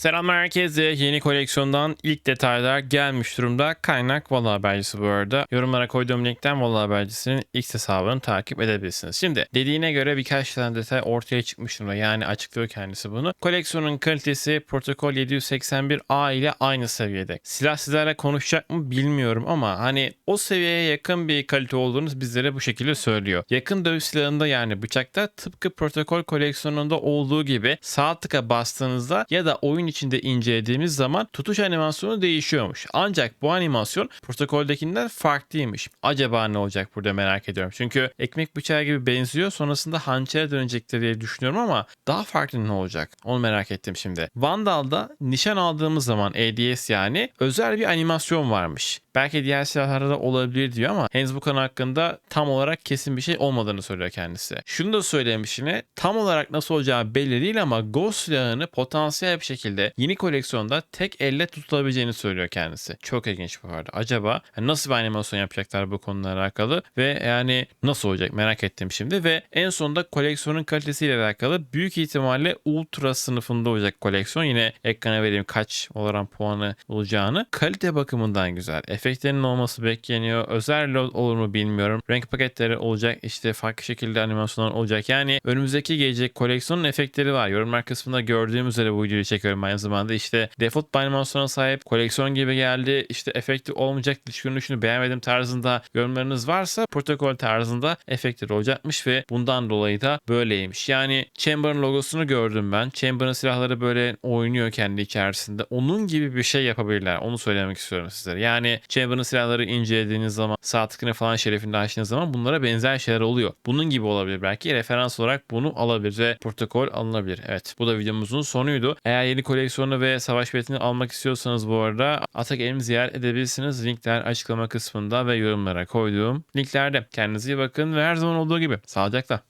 Selamlar herkese. Yeni koleksiyondan ilk detaylar gelmiş durumda. Kaynak Valla Habercisi bu arada. Yorumlara koyduğum linkten Valla Habercisi'nin X hesabını takip edebilirsiniz. Şimdi dediğine göre birkaç tane detay ortaya çıkmış durumda. Yani açıklıyor kendisi bunu. Koleksiyonun kalitesi protokol 781A ile aynı seviyede. Silah sizlerle konuşacak mı bilmiyorum ama hani o seviyeye yakın bir kalite olduğunu bizlere bu şekilde söylüyor. Yakın dövüş silahında yani bıçakta tıpkı protokol koleksiyonunda olduğu gibi sağ tıka bastığınızda ya da oyun içinde incelediğimiz zaman tutuş animasyonu değişiyormuş. Ancak bu animasyon protokoldekinden farklıymış. Acaba ne olacak burada merak ediyorum. Çünkü ekmek bıçağı gibi benziyor. Sonrasında hançere dönecektir diye düşünüyorum ama daha farklı ne olacak? Onu merak ettim şimdi. Vandal'da nişan aldığımız zaman ADS yani özel bir animasyon varmış. Belki diğer silahlarda da olabilir diyor ama henüz bu konu hakkında tam olarak kesin bir şey olmadığını söylüyor kendisi. Şunu da söylemiş yine tam olarak nasıl olacağı belli değil ama Ghost silahını potansiyel bir şekilde yeni koleksiyonda tek elle tutulabileceğini söylüyor kendisi. Çok ilginç bu arada. Acaba nasıl bir animasyon yapacaklar bu konuyla alakalı ve yani nasıl olacak merak ettim şimdi ve en sonunda koleksiyonun kalitesiyle alakalı büyük ihtimalle ultra sınıfında olacak koleksiyon. Yine ekrana vereyim kaç olarak puanı olacağını. Kalite bakımından güzel. Efektlerin olması bekleniyor. Özel load olur mu bilmiyorum. Renk paketleri olacak. işte farklı şekilde animasyonlar olacak. Yani önümüzdeki gelecek koleksiyonun efektleri var. Yorumlar kısmında gördüğüm üzere bu videoyu çekiyorum aynı zamanda. İşte default animasyona sahip koleksiyon gibi geldi. İşte efekti olmayacak dış görünüşünü beğenmedim tarzında yorumlarınız varsa protokol tarzında efektleri olacakmış ve bundan dolayı da böyleymiş. Yani Chamber'ın logosunu gördüm ben. Chamber'ın silahları böyle oynuyor kendi içerisinde. Onun gibi bir şey yapabilirler. Onu söylemek istiyorum sizlere. Yani Chamber'ın silahları incelediğiniz zaman sağ tıkını falan şerefinde açtığınız zaman bunlara benzer şeyler oluyor. Bunun gibi olabilir belki. Referans olarak bunu alabilir ve protokol alınabilir. Evet bu da videomuzun sonuydu. Eğer yeni koleksiyonu ve savaş biletini almak istiyorsanız bu arada Atak Elim ziyaret edebilirsiniz. Linkler açıklama kısmında ve yorumlara koyduğum linklerde. Kendinize iyi bakın ve her zaman olduğu gibi sağlıcakla.